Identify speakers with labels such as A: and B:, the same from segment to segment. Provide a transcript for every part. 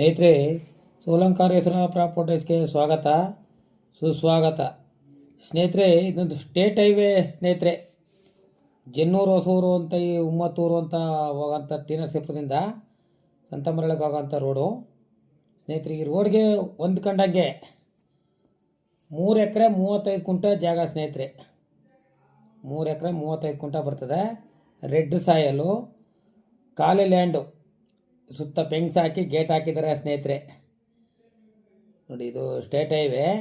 A: ಸ್ನೇಹಿತರೆ ಸೋಲಂಕಾರೇಶ್ವರ ಪ್ರಾಪರ್ಟೀಸ್ಗೆ ಸ್ವಾಗತ. ಸುಸ್ವಾಗತ. ಸ್ನೇಹಿತರೆ, ಇದೊಂದು ಸ್ಟೇಟ್ ಹೈವೇ ಸ್ನೇಹಿತರೆ. ಜನ್ನೂರು, ಹೊಸೂರು ಅಂತ ಈ ಉಮ್ಮತ್ತೂರು ಅಂತ ಹೋಗೋಂಥ ಟಿ ನರಸೀಪುರದಿಂದ ಸಂತಮರಳಿಗೆ ಹೋಗೋಂಥ ರೋಡು. ಸ್ನೇಹಿತರೆ, ಈ ರೋಡ್ಗೆ ಹೊಂದ್ಕೊಂಡಂಗೆ ಮೂರು ಎಕರೆ ಮೂವತ್ತೈದು ಕುಂಟ ಜಾಗ ಸ್ನೇಹಿತರೆ. ಮೂರು ಎಕರೆ ಮೂವತ್ತೈದು ಕುಂಟ ಬರ್ತದೆ. ರೆಡ್ ಸಾಯಲು, ಖಾಲಿ ಲ್ಯಾಂಡು. ಸುತ್ತ ಪೆಂಗ್ಸ್ ಹಾಕಿ ಗೇಟ್ ಹಾಕಿದ್ದಾರೆ ಸ್ನೇಹಿತರೆ. ನೋಡಿ, ಇದು ಸ್ಟೇಟ್ ಹೈವೇ.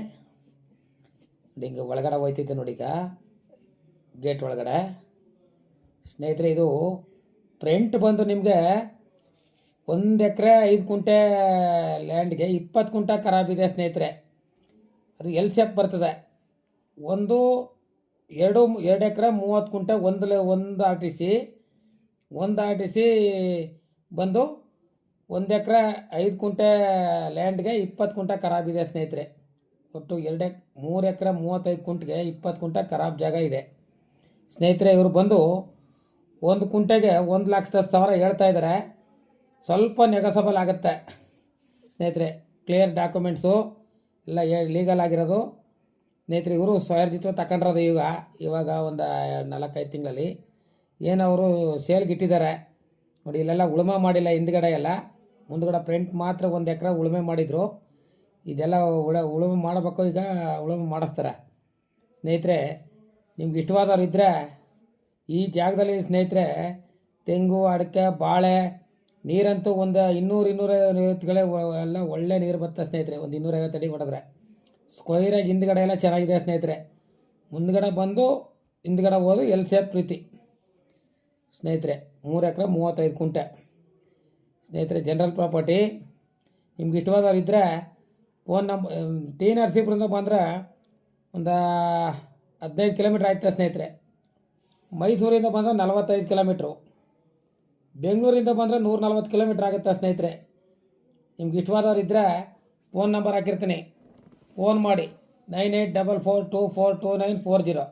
A: ನೋಡಿ, ಹಿಂಗೆ ಒಳಗಡೆ ಹೋಯ್ತಿದ್ದೆ ನೋಡಿ ಈಗ. ಗೇಟ್ ಒಳಗಡೆ. ಸ್ನೇಹಿತರೆ, ಇದು ಫ್ರಂಟ್ ಬಂದು ನಿಮಗೆ ಒಂದು ಎಕರೆ ಐದು ಕುಂಟೆ ಲ್ಯಾಂಡ್ಗೆ ಇಪ್ಪತ್ತು ಕುಂಟೆ ಖರಾಬಿದೆ ಸ್ನೇಹಿತರೆ. ಅದು ಎಲ್ ಶೇಪ್ ಬರ್ತದೆ. ಒಂದು, ಎರಡು ಎರಡು ಎಕರೆ ಮೂವತ್ತು ಕುಂಟೆ ಒಂದು ಲೆ- ಒಂದು ಆರ್ ಟಿ ಸಿ ಬಂದು ಒಂದು ಎಕರೆ ಐದು ಕುಂಟೆ ಲ್ಯಾಂಡ್ಗೆ ಇಪ್ಪತ್ತು ಕುಂಟೆ ಖರಾಬಿದೆ ಸ್ನೇಹಿತರೆ. ಒಟ್ಟು ಎರಡು ಎಕ್, ಮೂರು ಎಕರೆ ಮೂವತ್ತೈದು ಕುಂಟೆಗೆ ಇಪ್ಪತ್ತು ಕುಂಟೆ ಖರಾಬ್ ಜಾಗ ಇದೆ. ಸ್ನೇಹಿತರೆ, ಇವರು ಬಂದು ಒಂದು ಕುಂಟೆಗೆ ಒಂದು ಲಕ್ಷದ ಸಾವಿರ ಹೇಳ್ತಾ ಇದ್ದಾರೆ ಸ್ವಲ್ಪ ನೆಗಸಬಲ್ ಆಗುತ್ತೆ. ಸ್ನೇಹಿತರೆ, ಕ್ಲಿಯರ್ ಡಾಕ್ಯುಮೆಂಟ್ಸು, ಎಲ್ಲ ಲೀಗಲ್ ಆಗಿರೋದು. ಸ್ನೇಹಿತರೆ, ಇವರು ಸ್ವಯರ್ಜಿತ್ವ ತಗೊಂಡ್ರದು ಈಗ, ಇವಾಗ ಒಂದು ನಾಲ್ಕೈದು ತಿಂಗಳಲ್ಲಿ. ಏನವರು ಅವರು ಸೇಲ್ಗೆ ಇಟ್ಟಿದ್ದಾರೆ ನೋಡಿ, ಇಲ್ಲೆಲ್ಲ ಉಳುಮೆ ಮಾಡಿಲ್ಲ ಹಿಂದ್ಗಡೆ ಎಲ್ಲ. ಮುಂದ್ಗಡೆ ಪ್ರಿಂಟ್ ಮಾತ್ರ ಒಂದು ಎಕರೆ ಉಳುಮೆ ಮಾಡಿದರು. ಇದೆಲ್ಲ ಉಳ, ಉಳುಮೆ ಮಾಡಬೇಕು ಈಗ ಉಳುಮೆ ಮಾಡಿಸ್ತಾರೆ. ಸ್ನೇಹಿತರೆ, ನಿಮ್ಗೆ ಇಷ್ಟವಾದವ್ರು ಇದ್ದರೆ ಈ ಜಾಗದಲ್ಲಿ ಸ್ನೇಹಿತರೆ, ತೆಂಗು, ಅಡಿಕೆ, ಬಾಳೆ, ನೀರಂತೂ ಒಂದು ಇನ್ನೂರು ಇನ್ನೂರೈವತ್ತುಗಳೇ ಎಲ್ಲ ಒಳ್ಳೆ ನೀರು ಬರ್ತದೆ ಸ್ನೇಹಿತರೆ. ಒಂದು ಇನ್ನೂರೈವತ್ತು ಅಡಿ ಹೊಡೆದ್ರೆ. ಸ್ಕ್ವೈರಾಗಿ ಹಿಂದ್ಗಡೆ ಎಲ್ಲ ಚೆನ್ನಾಗಿದೆ ಸ್ನೇಹಿತರೆ. ಮುಂದ್ಗಡೆ ಬಂದು ಹಿಂದ್ಗಡೆ ಹೋದು ಎಲ್ ಸೇಫ್ ಪ್ರೀತಿ. ಸ್ನೇಹಿತರೆ, ಮೂರು ಎಕರೆ ಮೂವತ್ತೈದು ಕುಂಟೆ. ಸ್ನೇಹಿತರೆ ಜನರಲ್ ಪ್ರಾಪರ್ಟಿ ನಿಮ್ಗೆ ಇಷ್ಟವಾದವ್ರು ಇದ್ದರೆ ಫೋನ್ ನಂಬ ಟಿ ನರಸೀಪುರದಿಂದ ಬಂದರೆ ಒಂದು ಹದಿನೈದು ಕಿಲೋಮೀಟ್ರ್ ಆಯ್ತು ಸ್ನೇಹಿತರೆ. ಮೈಸೂರಿಂದ ಬಂದರೆ ನಲವತ್ತೈದು ಕಿಲೋಮೀಟ್ರು ಬೆಂಗಳೂರಿಂದ ಬಂದರೆ ನೂರ ನಲ್ವತ್ತು ಕಿಲೋಮೀಟ್ರ್ ಆಗುತ್ತೆ ಸ್ನೇಹಿತರೆ. ನಿಮ್ಗೆ ಇಷ್ಟವಾದವ್ರು ಇದ್ದರೆ ಫೋನ್ ನಂಬರ್ ಹಾಕಿರ್ತೀನಿ. ಫೋನ್ ಮಾಡಿ nine eight double four two four two nine four zero